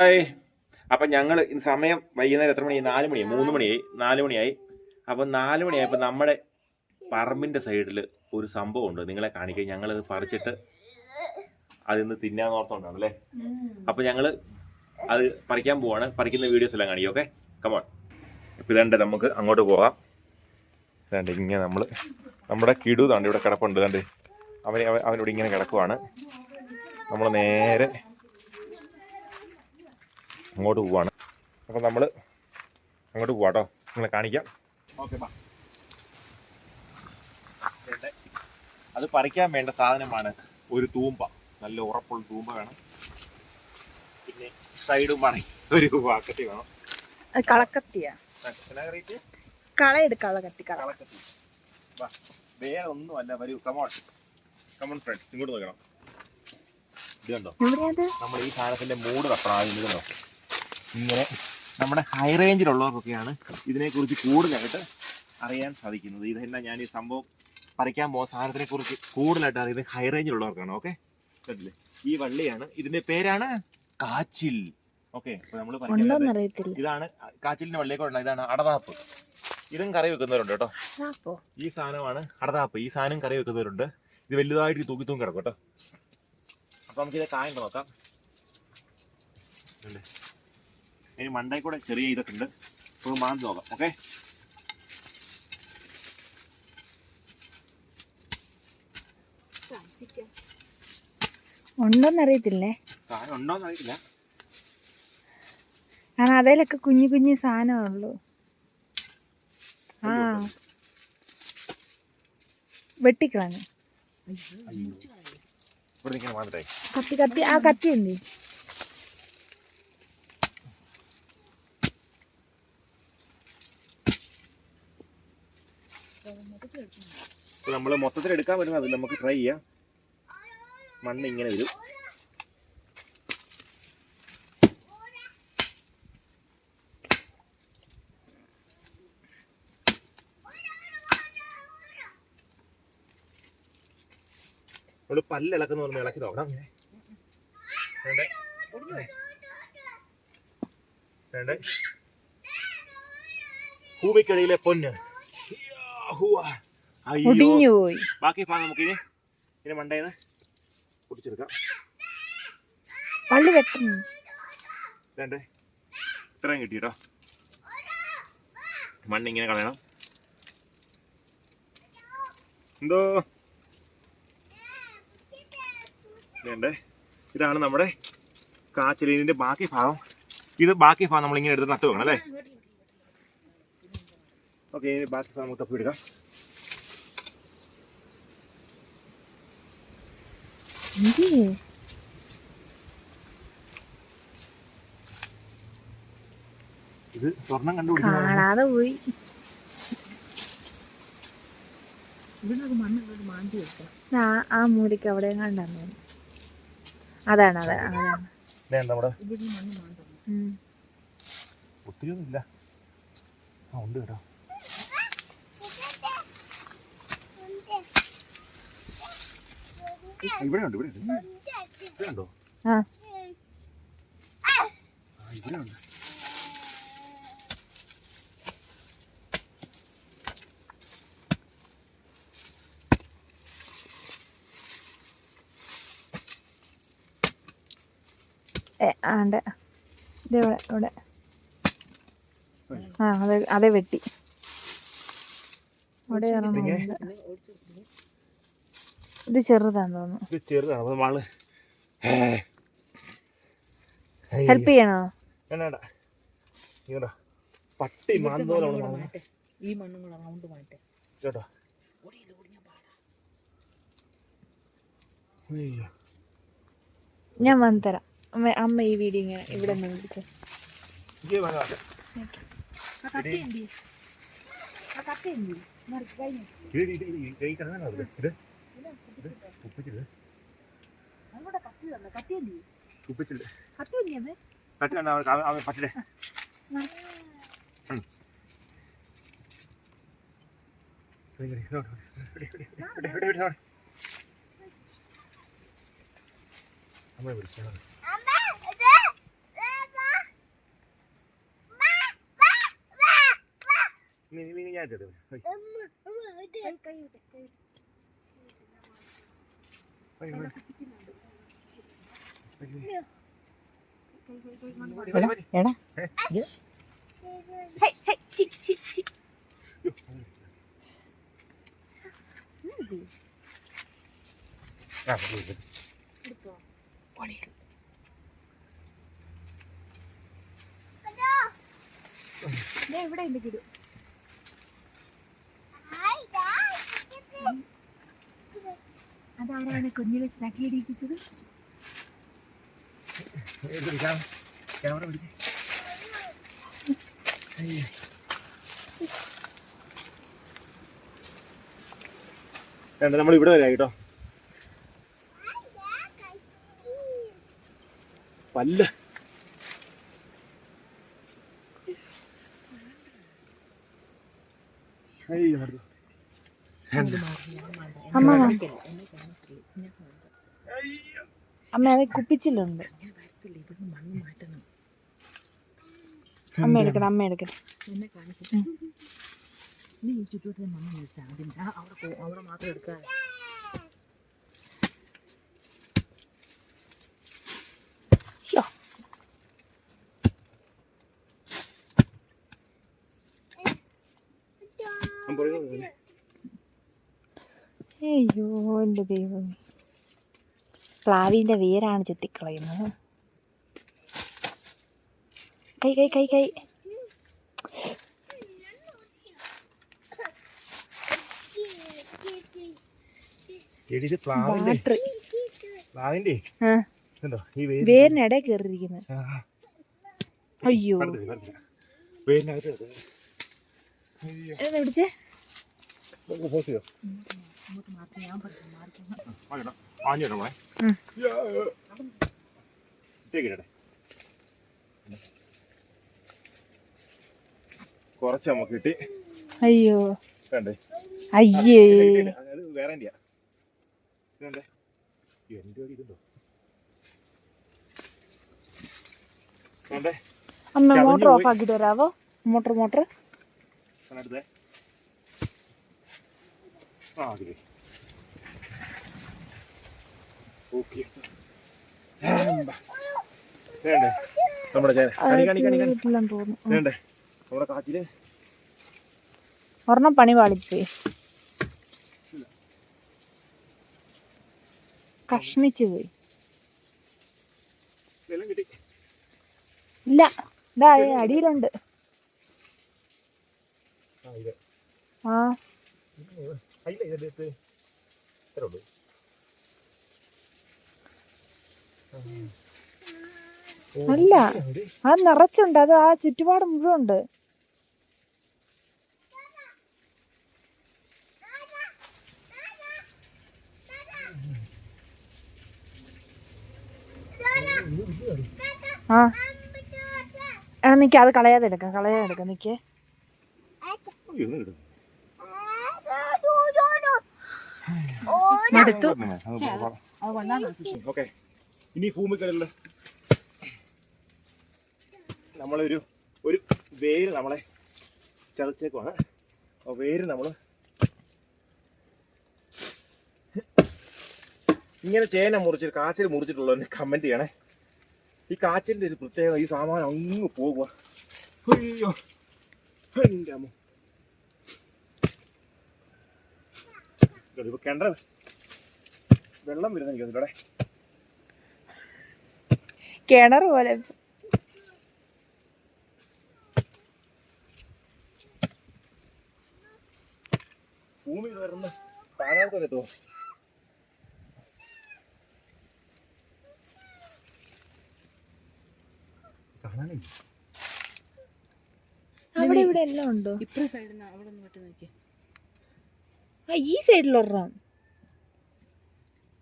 Hi അപ്പം ഞങ്ങൾ സമയം വൈകുന്നേരം എത്ര മണിയായി? നാല് മണിയായി. മൂന്ന് മണിയായി. നാല് മണിയായി. അപ്പം നാല് മണിയായപ്പോൾ നമ്മുടെ പറമ്പിന്റെ സൈഡിൽ ഒരു സംഭവം ഉണ്ട് നിങ്ങളെ കാണിക്കാൻ ഞങ്ങളത് പറിച്ചിട്ട് അതിൽ നിന്ന് തിന്നാന്ന് ഓർത്തോണ്ടാണ് അല്ലേ അപ്പം ഞങ്ങൾ അത് പറിക്കാൻ പോവാണ്. പറിക്കുന്ന വീഡിയോസ് എല്ലാം കാണിക്കും ഓക്കെ കമോൺ ഇപ്പൊ ഇതണ്ട് നമുക്ക് അങ്ങോട്ട് പോകാം. ഇതാണ്ട് ഇങ്ങനെ നമ്മൾ നമ്മുടെ കിടു ഇവിടെ കിടപ്പുണ്ട്. കണ്ട് അവൻ അവനോട് ഇങ്ങനെ കിടക്കുവാണ്. നമ്മൾ നേരെ അങ്ങോട്ട് പോവാണ്. അപ്പം നമ്മൾ അങ്ങോട്ട് പോവാട്ടോ നിങ്ങളെ കാണിക്കാം. ഓക്കെ അത് പറിക്കാൻ വേണ്ട സാധനമാണ് ഒരു തൂമ്പ. നല്ല ഉറപ്പുള്ള തൂമ്പ വേണം. പിന്നെ സൈഡും പണി. ഒരു വാക്കത്തി വേണം. അത് കളക്കത്തിയാ? എന്നാ റേറ്റ് കളയെടു കളകത്തി കള വാ വേറെ ഒന്നുമല്ല വരൂ കമോൺ കമോൺ ഫ്രണ്ട്സ് ഇങ്ങോട്ട് നോക്കണം. ഇത് കണ്ടോ? നമ്മൾ ഈ സാധനത്തിന്റെ മൂഡ് തപ്പണം ആയി കണ്ടോ? ഇങ്ങനെ നമ്മുടെ ഹൈ റേഞ്ചിലുള്ളവർക്കൊക്കെയാണ് ഇതിനെക്കുറിച്ച് കൂടുതലായിട്ട് അറിയാൻ സാധിക്കുന്നത്. ഇത് തന്നെ ഞാൻ ഈ സംഭവം പറിക്കാൻ പോകുന്ന സാധനത്തിനെ കുറിച്ച് കൂടുതലായിട്ട് അറിയുന്നത് ഹൈ റേഞ്ചിലുള്ളവർക്കാണ് ഓക്കെ കണ്ടില്ലേ? ഈ വള്ളിയാണ്. ഇതിന്റെ പേരാണ് കാച്ചിൽ ഓക്കെ നമ്മൾ ഇതാണ് കാച്ചിലിന്റെ വള്ളിയൊക്കെ ഉള്ള ഇതാണ് അടതാപ്പ്. ഇതും കറി വെക്കുന്നവരുണ്ട് കേട്ടോ. ഈ സാധനമാണ് അടതാപ്പ്. ഈ സാധനം കറി വെക്കുന്നവരുണ്ട്. ഇത് വലുതായിട്ട് തൂക്കി തൂക്കി കിടക്കും കേട്ടോ. അപ്പൊ നമുക്കിത് കായ നോക്കാം. ഇനി മണ്ടയിൽ കൂടെ ചെറിയ ഇതൊക്കെ ഉണ്ട് അപ്പോൾ മാന്തി നോക്കാം ഓക്കെ? ഉണ്ടോന്നറിയത്തില്ലേ? ഉണ്ടോന്നറിയില്ല കാരണം അതിലൊക്കെ കുഞ്ഞു കുഞ്ഞു സാധനമുള്ളൂ ആ. വെട്ടിക്കളഞ്ഞു. കത്തി കത്തി ആ കത്തി എന്തി നമ്മൾ മൊത്തത്തിൽ എടുക്കാൻ വരുന്നത് അതിൽ നമുക്ക് ട്രൈ ചെയ്യാം. മണ്ണ് ഇങ്ങനെ വരും. നമ്മൾ പല്ല് ഇളക്കുന്ന പറഞ്ഞ് ഇളക്കി നോക്കണം. അങ്ങനെ. വേണ്ടേ? ഭൂമിക്കടിയിലെ പൊന്ന്. ഒടിഞ്ഞു പോയി ബാക്കി ഭാഗം നമുക്ക് ഇനി ഇനി മണ്ടേന്ന് പൊട്ടിച്ചെടുക്കാം പള്ളി വെട്ടുന്നു ഇത്രയും കിട്ടി കേട്ടോ മണ്ണ് ഇങ്ങനെ കളയണം. എന്തോ? വേണ്ടേ ഇതാണ് നമ്മുടെ കാച്ചിൽ ഇതിന്റെ ബാക്കി ഭാഗം. ഇത് ബാക്കി ഭാഗം നമ്മൾ ഇങ്ങനെ എടുത്ത് നട്ടു വെക്കണം അല്ലേ? ഓക്കെ ഇനി ബാക്കി നമുക്ക് തപ്പി എടുക്കാം ഇത് സ്വർണം കണ്ടുപിടിക്കുന്നത് കാണാതെ പോയി ആ ആ മൂലയ്ക്ക് അവിടെ കണ്ടാന്ന് അതാണ് അതാണ് അതാണ്. ഒത്തിരി ഒന്നും ഇല്ല ആ ഉണ്ട് കേട്ടോ ഇവിടെ ഉണ്ട് ഇവിടെ ഉണ്ട് ഇവിടെ ഉണ്ടോ ആ ഇവിടെ ഉണ്ട്. ആണ്ട് ഇത് ഇവിടെ ഇവിടെ. ആ. അതെ അതെ വെട്ടി. ഇവിടെ ഇറങ്ങുന്നുണ്ട് ഇത് ചെറുതാന്ന് തോന്നുന്നു. ഇത് ചെറുതാണ് അപ്പൊ നമ്മൾ ഹെൽപ്പ് ചെയ്യണോ? വേണ്ട ഇങ്ങോട്ട് പട്ടി മാന്തോലാണ് ഈ മണ്ണും കൂടെ റൗണ്ട് മാറ്റേ. കേട്ടോ ഞാൻ വന്ന് തരാം. അമ്മ അമ്മ ഈ വീഡിയോ ഇങ്ങനെ ഇവിടെ നിന്ന് പിടിച്ചു ഇത്? നമ്മളെ വിളിക്കണം. നീ കൈ ഞാൻ ചെയ്തു എടാ ഹൈ ഹൈ ചി ചി ചി ആ, വരി, വരി. എടുത്തോ ദേ ഇവിടെ ഉണ്ട് കിടു അതാരാണ് കുഞ്ഞിലെ സ്നാക്കി ഇടിപ്പിച്ചത് ഇത് പിടിക്കാം. ക്യാമറ പിടിക്ക്. ഹൈ. വേണ്ട നമ്മൾ ഇവിടെ വരാം കേട്ടോ പല്ല. അമ്മ. അമ്മ അത് കുപ്പിച്ചിലുണ്ട് അമ്മ എടുക്കണം അമ്മ എടുക്കണം എന്നെ നീ ഈ എടുത്താൽ അവിടെ അവിടെ മാത്രം എടുക്കാൻ അയ്യോ എന്റെ ദൈവം പ്ലാവിന്റെ വേരാണ് ചെത്തിക്കളയുന്നത്. കൈ കൈ കൈ കൈ. എടി, ഇത് അയ്യോ. വാട്ടർ പ്ലാവിന്റെ കുറച്ച് നമുക്ക് കിട്ടി. അയ്യോ. കണ്ടേ അയ്യേ. വേറെ അമ്മ മോട്ടർ ഓഫ് ആക്കിട്ട് വരാവോ? Motor motor. നമ്മുടെ തോന്നുന്നു വേണ്ടേ നമ്മുടെ കാച്ചിൽ. ഒരെണ്ണം പണി പാളിപ്പോയി. കഷ്ണിച്ചു പോയി. ഇല്ല ഇതാ അടിയിലുണ്ട്. ആ. അല്ല. അത് നിറച്ചുണ്ട്. അത് ആ ചുറ്റുപാട് മുഴുവൻ ഉണ്ട്. ആ. എടാ നിക്ക് അത് കളയാതെ എടുക്കാം കളയാതെ എടുക്കാം നിൽക്കേ. മടുത്തു ഇനി ഭൂമിക്കടലിൽ നമ്മളൊരു ഒരു വേര് നമ്മളെ ചതച്ചേക്കുവാണ്. വേര് നമ്മൾ ഇങ്ങനെ ചേന മുറിച്ചിട്ട് കാച്ചിൽ മുറിച്ചിട്ടുള്ളവന് കമന്റ് ചെയ്യണേ. ഈ കാച്ചിന്റെ ഒരു പ്രത്യേകത ഈ സാമാനം അങ്ങ് പോകുക അയ്യോ എന്റെ അമ്മ. ഇപ്പൊ കിണർ വെള്ളം വരുന്ന എനിക്ക് ഇവിടെ. കിണർ പോലെ. ഭൂമി വരുന്ന കാണാത്തല്ലേ അവിടെ ഇവിടെ എല്ലാം ഉണ്ടോ? ഇപ്പുറ സൈഡിൽ നിന്ന് അവിടെ നിന്ന് വിട്ട് നോക്കി ആ ഈ സൈഡിലൊരെണ്ണം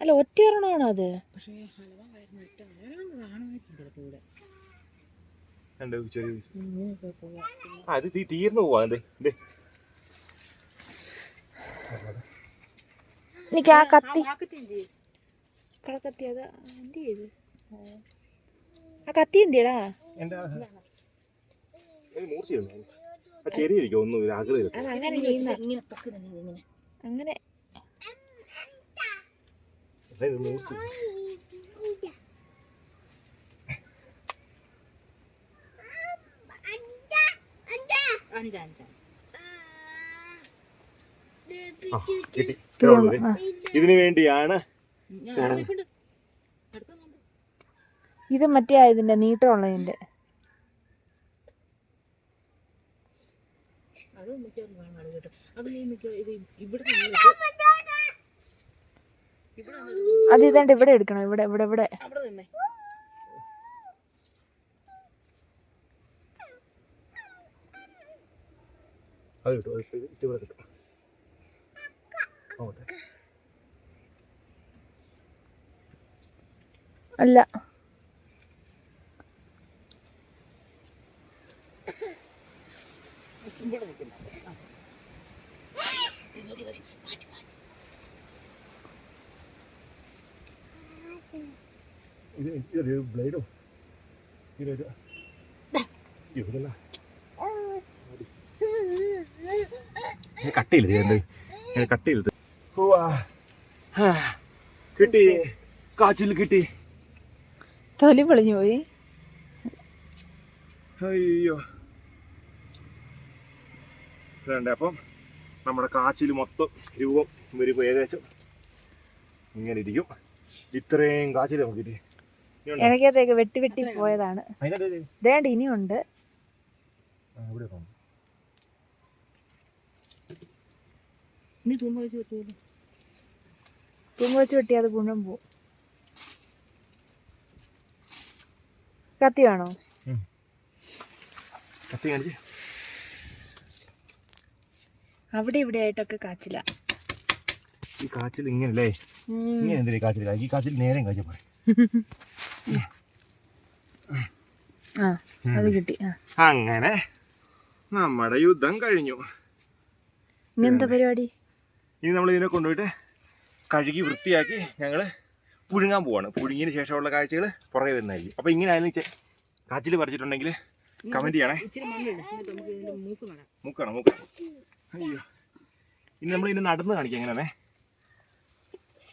അല്ല ഒറ്റ ഒരെണ്ണമാണോ അത്? പക്ഷേ ഹലവ കാണുമായിരിക്കും ചിലപ്പോൾ ഇവിടെ. തീർന്നു പോവാ എനിക്ക് ആ കത്തി കളക്കത്തി അത് എന്ത് ചെയ്ത്? ആ കത്തി എന്തിയടാ എന്റെ മൂർച്ചയുണ്ട്. ആ ചെറിയ ഇരിക്കും ഒന്നും ഒരു ആകൃതി അങ്ങനെ. അഞ്ചാ അഞ്ചാ. ഇതിനു വേണ്ടിയാണ് ഇവിടെ മറ്റേ ഇവിടെ നീട്ടമുള്ളതിന്റെ അത് ഇതാണ്ട് ഇവിടെ എടുക്കണം ഇവിടെ ഇവിടെ ഇവിടെ. അവിടെ നിന്നേ അത് കിട്ടും അത് ഇത് ഇച്ചിരി കിട്ടും അങ്ങോട്ട്. അല്ല ഇവിടെ നിൽക്കുന്ന ആ. ഇത് ഇതൊരു ബ്ലേഡോ? ഇതൊരു ഇവിടെല്ല കട്ടിയില്ല കട്ടിയില്ല കിട്ടി. കാച്ചിൽ കിട്ടി. തൊലി പൊളിഞ്ഞു പോയി. അയ്യോ. ഇതുണ്ട്. അപ്പം നമ്മുടെ കാച്ചിൽ മൊത്തം രൂപം വരുമ്പോൾ ഏകദേശം ഇങ്ങനെ ഇരിക്കും. ഇത്രയും കാച്ചിൽ ഇനിയുണ്ടോ? ഇടയ്ക്കത്തേക്ക് വെട്ടി വെട്ടി പോയതാണ്. ഇതേണ്ട ഇനിയുണ്ട്. തുമ്പ വെച്ച് തുമ്പ് വെച്ച് വെട്ടി അത് ഗുണം പോവും. കത്തി വേണോ? കത്തി കാണിച്ച് അവിടെ ഇവിടെ ആയിട്ടൊക്കെ കാച്ചില. ഈ കാച്ചിൽ ഇങ്ങനല്ലേ? ഇങ്ങനെ എന്തിനാ കാച്ചിൽ ഈ കാച്ചിൽ നേരം പറയും ആ അത് കിട്ടി അങ്ങനെ നമ്മുടെ യുദ്ധം കഴിഞ്ഞു. ഇനി എന്താ പരിപാടി? ഇനി നമ്മൾ ഇതിനെ കൊണ്ടുപോയിട്ട് കഴുകി വൃത്തിയാക്കി ഞങ്ങൾ പുഴുങ്ങാൻ പോവാണ്. പുഴുങ്ങിയതിന് ശേഷമുള്ള കാഴ്ചകൾ പുറകെ വരുന്നതായിരിക്കും. അപ്പോൾ ഇങ്ങനെ ആയാലും കാച്ചിൽ പറിച്ചിട്ടുണ്ടെങ്കിൽ കമന്റ് ചെയ്യണേ. മൂക്കണം മൂക്കണം മൂക്ക അയ്യോ. ഇനി നമ്മൾ ഇതിന് നടന്ന് കാണിക്കാം എങ്ങനെയാണേ.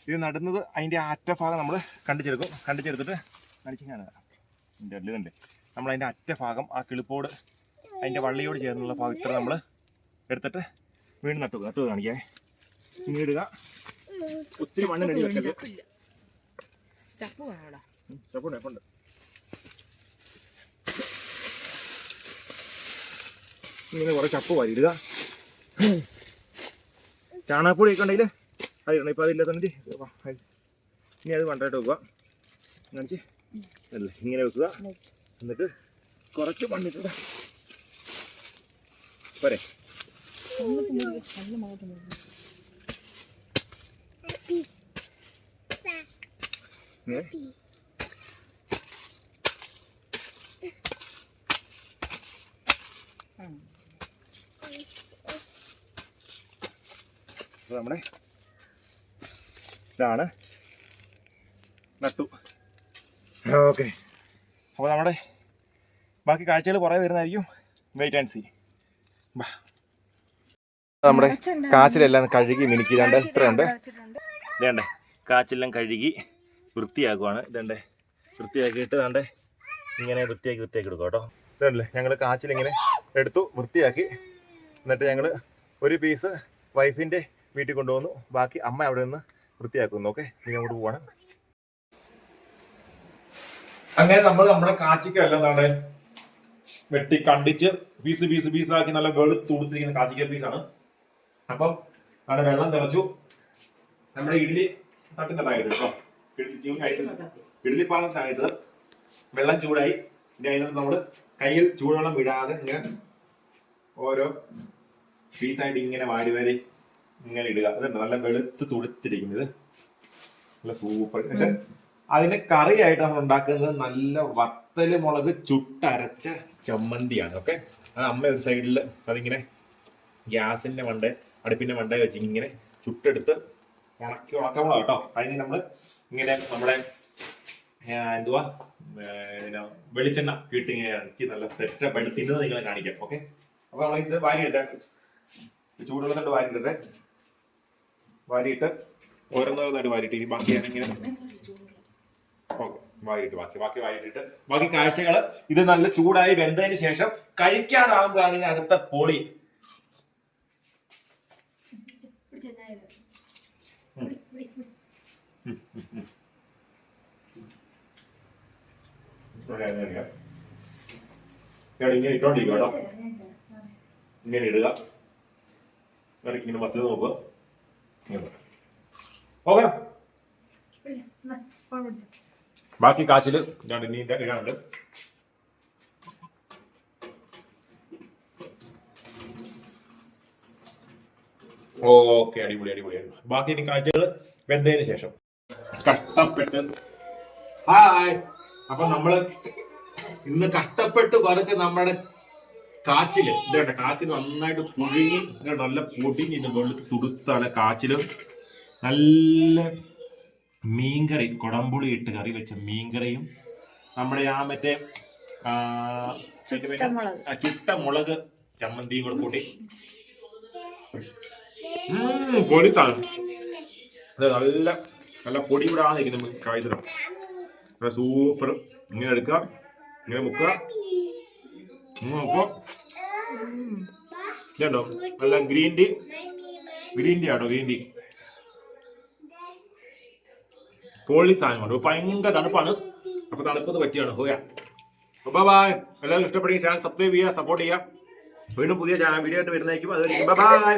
ഇത് നടുന്നത് അതിന്റെ അറ്റഭാഗം നമ്മൾ കണ്ടിച്ചെടുക്കും. കണ്ടിച്ചെടുത്തിട്ട് കാണിച്ചിങ്ങനെ എന്റെ അല്ലുണ്ട് നമ്മൾ അതിന്റെ അറ്റഭാഗം ആ കിളിപ്പോട് അതിന്റെ വള്ളിയോട് ചേർന്നുള്ള ഭാഗം ഇത്ര നമ്മൾ എടുത്തിട്ട് വീണ് നട്ടു നട്ടു കാണിക്കാം. ഇനി ഇടുക. ഒത്തിരി മണ്ണിനടി വെക്കരുത് അവിടെ. ഉം, ചപ്പുണ്ട് ചപ്പുണ്ട് ഇങ്ങനെ കുറെ ചപ്പ് വാരി ഇടുക. ചാണകപ്പൊടി ഒക്കെ ഉണ്ടെങ്കിൽ അത് ഇടണം. ഇപ്പം അതില്ലാത്തത് ഇനി അത് വണ്ടായിട്ട് വെക്കുക. കാണിച്ച്. അല്ല ഇങ്ങനെ വെക്കുക. എന്നിട്ട് കുറച്ച് മണ്ണിട്ടുക പോരെ. ഇങ്ങനെ അപ്പോൾ നമ്മുടെ ഇതാണ് നട്ടു. ഓക്കെ. അപ്പോൾ നമ്മുടെ ബാക്കി കാഴ്ചകൾ കുറേ വരുന്നതായിരിക്കും വെയിറ്റ് ആൻഡ് സി നമ്മുടെ കാച്ചിലെല്ലാം കഴുകി മിനുക്കി. രണ്ട് ഇത്രയുണ്ട്. ഇതേണ്ടേ കാച്ചെല്ലാം കഴുകി വൃത്തിയാക്കുവാണ്. ഇതേണ്ടേ വൃത്തിയാക്കിയിട്ട് ദാണ്ടേ ഇങ്ങനെ വൃത്തിയാക്കി വൃത്തിയാക്കി എടുക്കും കേട്ടോ. ഇതല്ലേ ഞങ്ങൾ കാച്ചിലിങ്ങനെ എടുത്തു വൃത്തിയാക്കി. എന്നിട്ട് ഞങ്ങൾ ഒരു പീസ് വൈഫിന്റെ വീട്ടിൽ കൊണ്ടുവന്നു. ബാക്കി അമ്മ അവിടെ നിന്ന് വൃത്തിയാക്കുന്നു. ഓക്കെ? ഇനി അങ്ങോട്ട് പോവാണ്. അങ്ങനെ നമ്മൾ നമ്മുടെ കാച്ചിക്കല്ല എന്താണ്? വെട്ടി കണ്ടിച്ച് പീസ് പീസ് ആക്കി നല്ല വെളുത്തുടുത്തിരിക്കുന്ന കാച്ചിക്ക പീസാണ് അപ്പം അവിടെ വെള്ളം തിളച്ചു. നമ്മുടെ ഇഡ്ഡലി തട്ടിന്റെ തായിട്ട് കേട്ടോ. ഇഡ്ഡലി ഇഡ്ഡലി പാത്രത്തിനായിട്ട് വെള്ളം ചൂടായി. ഇനി അതിനകത്ത് നമ്മൾ കയ്യിൽ ചൂടുവെള്ളം വിടാതെ ഇങ്ങനെ ഓരോ പീസായിട്ട് ഇങ്ങനെ വാരി വാരി ഇങ്ങനെ ഇടുക. അതുണ്ട് നല്ല വെളുത്ത് തുടുത്തിരിക്കുന്നത്. നല്ല സൂപ്പർ അതിന്റെ കറിയായിട്ട് നമ്മൾ ഉണ്ടാക്കുന്നത് നല്ല വത്തൽ മുളക് ചുട്ടരച്ച ചമ്മന്തിയാണ്. ഓക്കെ അത് അമ്മ ഒരു സൈഡിൽ അതിങ്ങനെ ഗ്യാസിന്റെ മണ്ട അടുപ്പിന്റെ മണ്ട വെച്ച് ഇങ്ങനെ ചുട്ടെടുത്ത് ഉണക്കി ഉണക്കമുളക് കേട്ടോ. അതിന് നമ്മൾ ഇങ്ങനെ നമ്മുടെ എന്തുവാ? പിന്നെ വെളിച്ചെണ്ണ കിട്ടി ഇറക്കി നല്ല സെറ്റപ്പ് ആയിട്ട് തിന്നത് നിങ്ങളെ കാണിക്കാം. ഓക്കെ അപ്പൊ നമ്മൾ ഇത് വാരിയിട്ടെ. ചൂടുവെള്ളത്തോട്ട് വാരിയിട്ടെ വാരിയിട്ട് ഓരോന്നോരോന്നായിട്ട് വാരിയിട്ട് ഇനി ബാക്കി ഞാനിങ്ങനെ ഓക്കെ വാരിയിട്ട് ബാക്കി ബാക്കി വാരിയിട്ടിട്ട്. ബാക്കി കാഴ്ചകൾ ഇത് നല്ല ചൂടായി വെന്തതിന് ശേഷം കഴിക്കാറാവുമ്പോഴാണ് ഇനി അടുത്ത പൊളി. ഇങ്ങനെ ഇട്ടോണ്ടിരിക്കും കേട്ടോ. ഇങ്ങനെ ഇടുക. ഇങ്ങനെ മസിൽ നോക്കുക. ബാക്കി കാച്ചിൽ ഞാൻ ഇനി ഇടാനുണ്ട്. ഓക്കെ അടിപൊളി അടിപൊളി. ബാക്കി ഇനി കാഴ്ചകൾ വെന്തതിന് ശേഷം. കഷ്ടപ്പെട്ട്. ഹായ്. അപ്പൊ നമ്മൾ ഇന്ന് കഷ്ടപ്പെട്ട് കുറച്ച് നമ്മുടെ കാച്ചിൽ. ഇതേണ്ട കാച്ചിൽ നന്നായിട്ട് പുഴുങ്ങി നല്ല പൊടിഞ്ഞ് വെള്ളത്തിൽ തുടുത്താണ് കാച്ചിൽ. നല്ല മീൻകറി കുടംപുളി ഇട്ട് കറി വെച്ച മീൻകറിയും. നമ്മുടെ ആ മറ്റേ ചുട്ട മുളക് ചമ്മന്തിയും കൂടെ കൂട്ടി. പൊടി സാധനം. ഇത് നല്ല നല്ല പൊടി കൂടെ നിൽക്കുന്ന കായ്തരം സൂപ്പർ. ഇങ്ങനെ എടുക്കുക ഇങ്ങനെ മുക്കുക. നോക്കുക ഇതുണ്ടോ? നല്ല ഗ്രീൻ ടീ ഗ്രീൻ ടീ ആട്ടോ ഗ്രീൻ ടീ പൊളി സാധനമാണ് ഭയങ്കര തണുപ്പാണ്. അപ്പൊ തണുപ്പത് പറ്റിയാണ്. ഹോയ അപ്പൊ ബൈ എല്ലാവരും ഇഷ്ടപ്പെടുകയും ചാനൽ സബ്സ്ക്രൈബ് ചെയ്യുക സപ്പോർട്ട് ചെയ്യുക. വീണ്ടും പുതിയ ചാനൽ വീഡിയോ ആയിട്ട് വരുന്നതായിരിക്കും. അത് ബൈ